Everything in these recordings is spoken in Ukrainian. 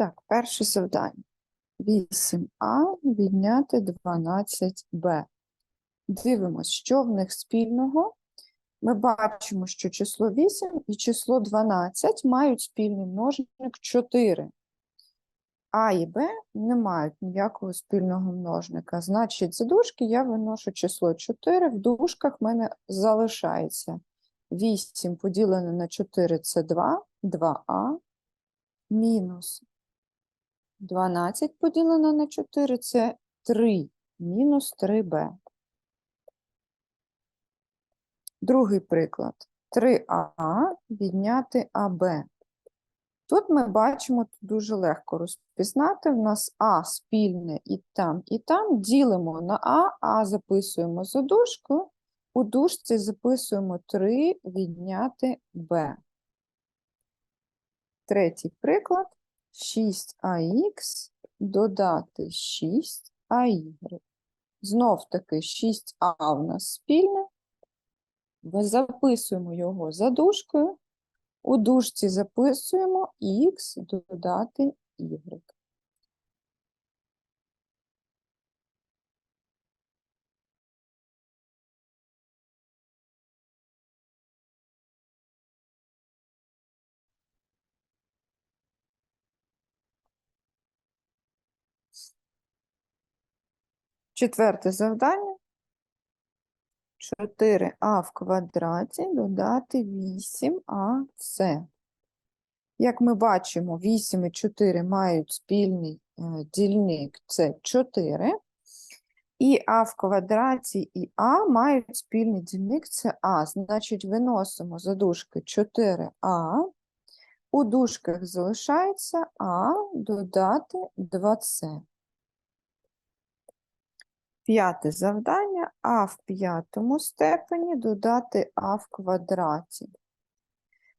Так, перше завдання. 8а відняти 12b. Дивимось, що в них спільного. Ми бачимо, що число 8 і число 12 мають спільний множник 4. А і Б не мають ніякого спільного множника. Значить, за дужки я виношу число 4, в дужках в мене залишається 8 поділене на 4 це 2, 2а, мінус 12 поділено на 4 це 3, мінус 3b. Другий приклад. 3а відняти АБ. Тут ми бачимо дуже легко розпізнати. В нас А спільне і там, і там. Ділимо на А, А записуємо за дужку. У дужці записуємо 3 відняти Б. Третій приклад. 6АХ додати 6АY. Знов таки 6А в нас спільне. Ми записуємо його за дужкою. У дужці записуємо х додати y. Четверте завдання. 4а в квадраті додати 8ac. Як ми бачимо, 8 і 4 мають спільний е, дільник це 4. І а в квадраті і а мають спільний дільник це а. Значить, виносимо за дужки 4а. У дужках залишається а додати 2c. П'яте завдання а в п'ятому степені додати а в квадраті.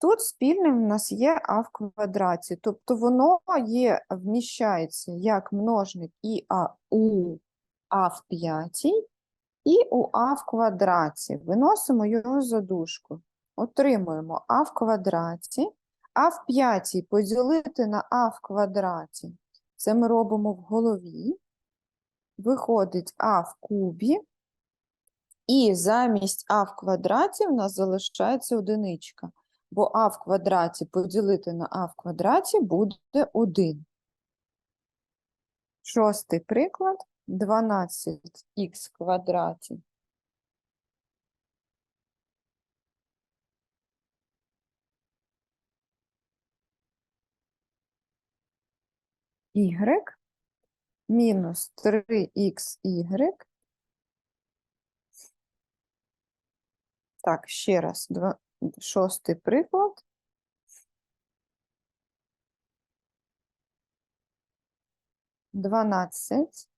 Тут спільним в нас є а в квадраті, тобто воно є, вміщається як множник і а у а в п'ятій і у а в квадраті. Виносимо його за дужку. Отримуємо а в квадраті, а в п'ятій поділити на а в квадраті. Це ми робимо в голові. Виходить а в кубі, і замість а в квадраті в нас залишається одиничка, бо а в квадраті поділити на а в квадраті буде 1. Шостий приклад 12х квадраті. Y мінус 3xy. Так, ще раз, два, шостий приклад. Дванадцять.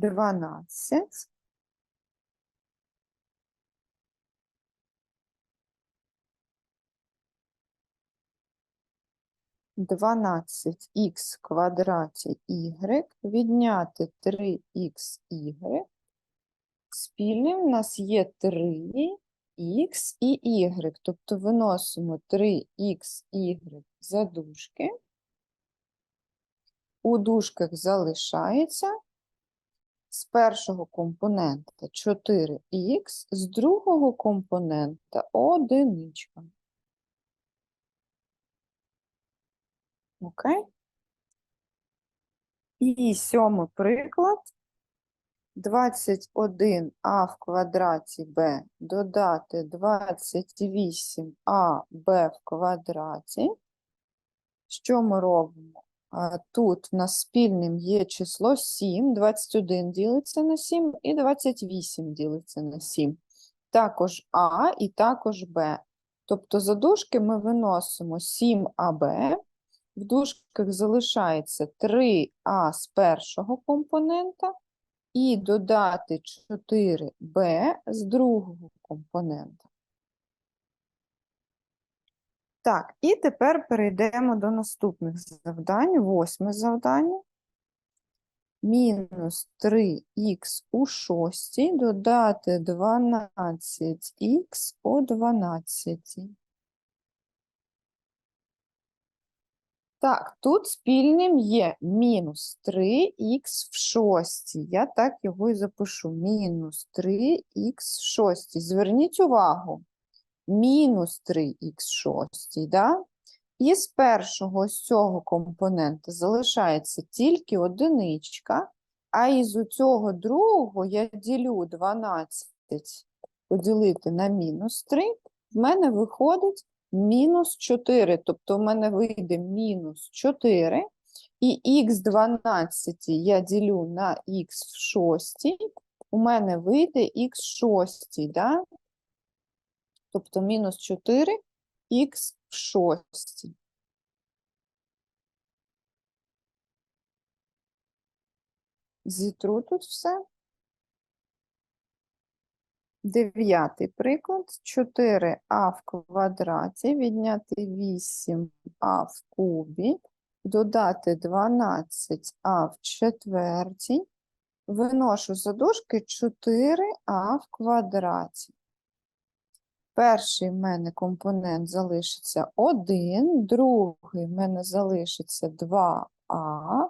Дванадцять. Дванадцять х квадраті y відняти 3xy. Спільним в нас є 3х і y, тобто виносимо 3xy за дужки. У дужках залишається з першого компонента 4х, з другого компонента одиничка. Окей? І сьомий приклад. 21а в квадраті b додати 28аб в квадраті. Що ми робимо? Тут в нас спільним є число 7, 21 ділиться на 7 і 28 ділиться на 7. Також А і також Б. Тобто за дужки ми виносимо 7АБ, в дужках залишається 3А з першого компонента і додати 4Б з другого компонента. Так, і тепер перейдемо до наступних завдань. Восьме завдання. мінус 3х у шостій додати 12х у 12. Так, тут спільним є мінус 3х в шостій. Я так його і запишу. Мінус 3х в шостій. Зверніть увагу. Мінус 3х в шостій, да? І з першого ось цього компонента залишається тільки одиничка, а із цього другого я ділю 12 поділити на мінус 3, в мене виходить мінус 4. Тобто в мене вийде мінус 4, і х 12 я ділю на х в шостій, у мене вийде х шостій, да? Тобто мінус 4 х в шостій. Зітру тут все. Дев'ятий приклад. 4а в квадраті відняти 8а в кубі, додати 12а в четвертій. Виношу за дужки 4а в квадраті. Перший в мене компонент залишиться 1, другий в мене залишиться 2а,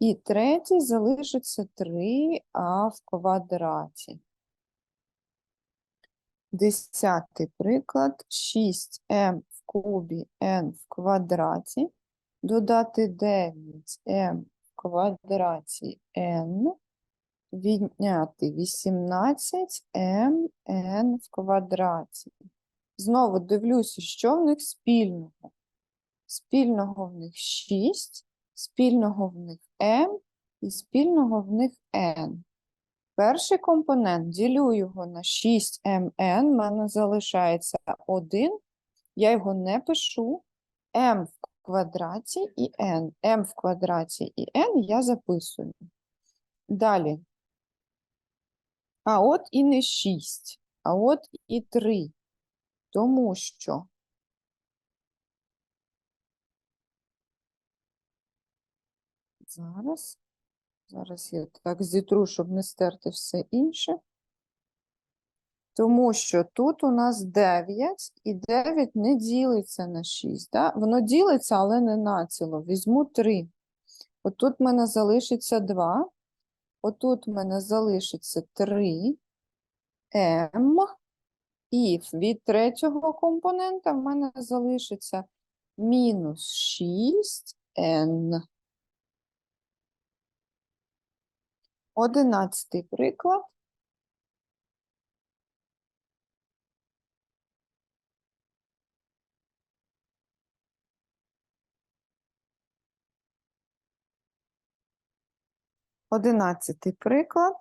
і третій залишиться 3а в квадраті. Десятий приклад. 6m в кубі n в квадраті. Додати 9m в квадраті n. Відняти 18mn в квадраті. Знову дивлюся, що в них спільного. Спільного в них 6, спільного в них m і спільного в них n. Перший компонент ділю його на 6mn, в мене залишається 1, я його не пишу. m в квадраті і n. m в квадраті і n я записую. Далі. А от і не 6, а от і 3. Тому що зараз. Зараз я так зітру, щоб не стерти все інше. Тому що тут у нас 9, і 9 не ділиться на 6. Да? Воно ділиться, але не націло. Візьму 3. Отут в мене залишиться 2. Отут в мене залишиться 3 М. І від третього компонента в мене залишиться мінус 6 N. Одинадцятий приклад. Одинадцятий приклад.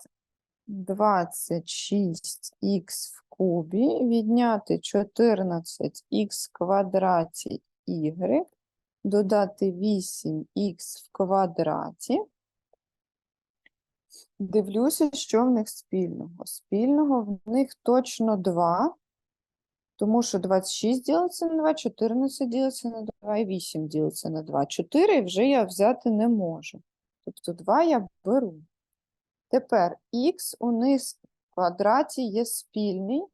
26х в кубі відняти 14х квадраті y, додати 8х в квадраті. Дивлюся, що в них спільного. Спільного в них точно 2, тому що 26 ділиться на 2, 14 ділиться на 2 і 8 ділиться на 2. 4 вже я взяти не можу. Тобто 2 я беру. Тепер х у них в квадраті є спільний,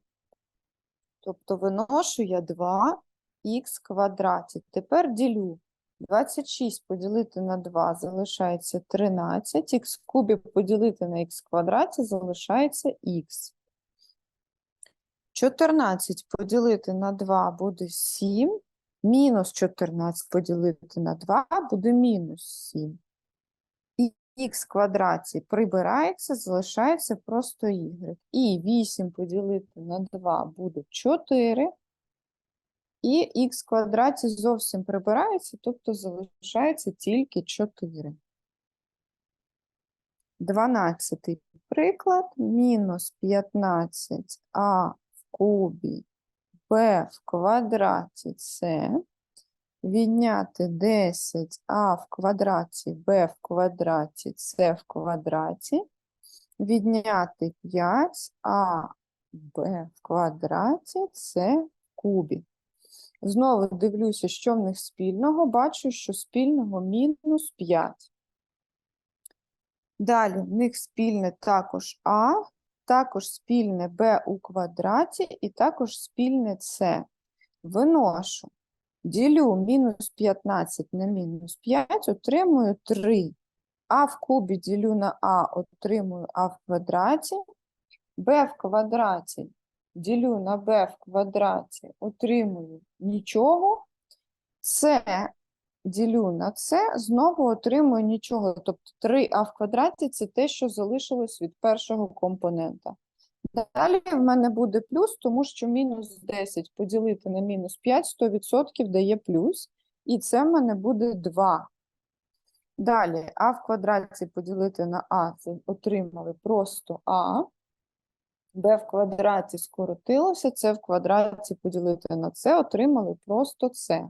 тобто виношу я 2х квадраті. Тепер ділю 26 поділити на 2 залишається 13, х в кубі поділити на х квадраті залишається х. 14 поділити на 2 буде 7, мінус 14 поділити на 2 буде мінус 7. Х квадраті прибирається, залишається просто y. І 8 поділити на 2 буде 4. І х квадраті зовсім прибирається, тобто залишається тільки 4. Дванадцятий приклад. Мінус 15а в кубі b в квадраті c. Відняти 10а в квадраті b в квадраті c в квадраті. Відняти 5а b в квадраті c в кубі. Знову дивлюся, що в них спільного. Бачу, що спільного мінус 5. Далі в них спільне також А, також спільне Б у квадраті і також спільне С. Виношу. Ділю мінус 15 на мінус 5, отримую 3. А в кубі ділю на А, отримую А в квадраті. Б в квадраті ділю на Б в квадраті, отримую нічого. С ділю на С, знову отримую нічого. Тобто 3а в квадраті це те, що залишилось від першого компонента. Далі в мене буде плюс, тому що мінус 10 поділити на мінус 5, 100% дає плюс. І це в мене буде 2. Далі а в квадраті поділити на а, це отримали просто а. b в квадраті скоротилося, це в квадраті поділити на це, отримали просто це.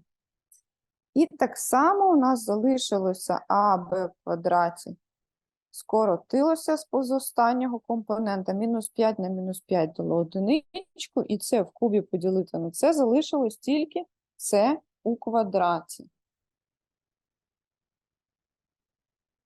І так само у нас залишилося аб в квадраті скоротилося з позостаннього компонента. Мінус 5 на мінус 5 дало одиничку, і це в кубі поділити на це залишилось тільки це у квадраті.